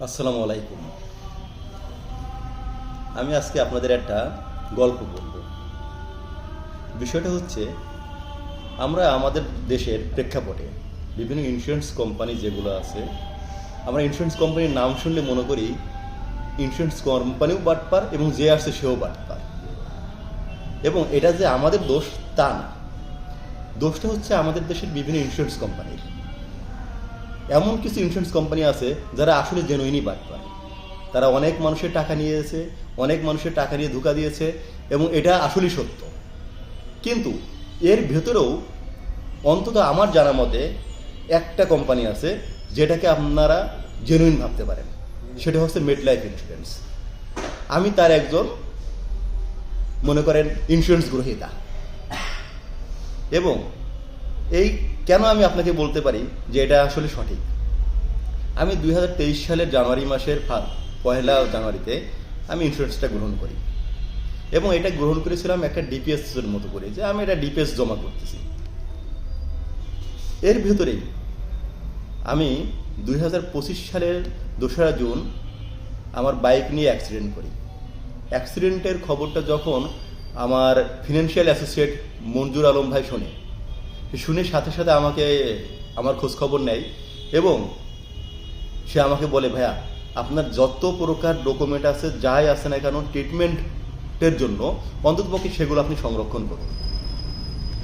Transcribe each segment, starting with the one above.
আসসালামু আলাইকুম। আমি আজকে আপনাদের একটা গল্প বলব। বিষয়টা হচ্ছে, আমরা আমাদের দেশের প্রেক্ষাপটে বিভিন্ন ইন্স্যুরেন্স কোম্পানি যেগুলো আছে, আমরা ইন্স্যুরেন্স কোম্পানির নাম শুনলে মনে করি ইন্স্যুরেন্স কোম্পানিও বাটপার এবং যে আসছে সেও বাটপার। এবং এটা যে আমাদের দোষ তা না। দোষটা হচ্ছে আমাদের দেশের বিভিন্ন ইন্স্যুরেন্স কোম্পানির এমন কিছু ইন্স্যুরেন্স কোম্পানি আছে যারা আসলে জেনুইনই বাটপার তারা অনেক মানুষের টাকা নিয়েছে, অনেক মানুষের টাকা নিয়ে ধোকা দিয়েছে এবং এটা আসলেই সত্য। কিন্তু এর ভেতরেও অন্তত আমার জানা মতে একটা কোম্পানি আছে যেটাকে আপনারা জেনুইন ভাবতে পারেন। সেটা হচ্ছে মেড লাইফ ইন্স্যুরেন্স আমি তার একজন মনে করেন ইন্স্যুরেন্স গ্রহীতা। এবং এই কেন আমি আপনাকে বলতে পারি যে এটা আসলে সঠিক? আমি দুই হাজার তেইশ সালের জানুয়ারি মাসের পয়লা জানুয়ারিতে আমি ইন্স্যুরেন্সটা গ্রহণ করি। এবং এটা গ্রহণ করেছিলাম একটা ডিপিএস এর মতো করে, যে আমি এটা ডিপিএস জমা করতেছি। এর ভেতরেই আমি দুই হাজার পঁচিশ সালের দোসরা জুন আমার বাইক নিয়ে অ্যাক্সিডেন্ট করি। অ্যাক্সিডেন্টের খবরটা যখন আমার ফিনান্সিয়াল অ্যাসোসিয়েট মঞ্জুর আলম ভাই শোনে শুনে সাথে সাথে আমাকে, আমার খোঁজ খবর নেয় এবং সে আমাকে বলে, ভাইয়া, আপনার যত প্রকার ডকুমেন্ট আছে, যাই আছে না কেন ট্রিটমেন্টের জন্য অন্ততপক্ষে সেগুলো আপনি সংরক্ষণ করুন।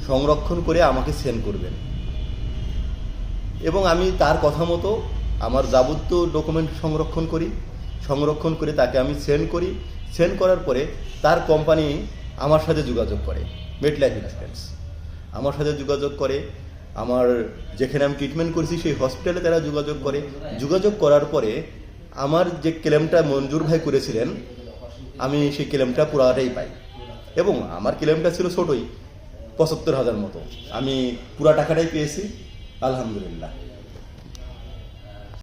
সংরক্ষণ করে আমাকে সেন্ড করবেন। এবং আমি তার কথা মতো আমার যাবতীয় ডকুমেন্ট সংরক্ষণ করি। সংরক্ষণ করে তাকে আমি সেন্ড করি। সেন্ড করার পরে তার কোম্পানি আমার সাথে যোগাযোগ করে মেড লাইফ ইন্স্যুরেন্স আমার সাথে যোগাযোগ করে, আমার যেখানে আমি ট্রিটমেন্ট করেছি সেই হসপিটালে তারা যোগাযোগ করে। যোগাযোগ করার পরে আমার যে ক্লেমটা মঞ্জুর ভাই করেছিলেন, আমি সেই ক্লেমটা পুরাটাই পাই। এবং আমার ক্লেমটা ছিল ছোটোই, পঁচাত্তর হাজার মতো। আমি পুরা টাকাটাই পেয়েছি, আলহামদুলিল্লাহ।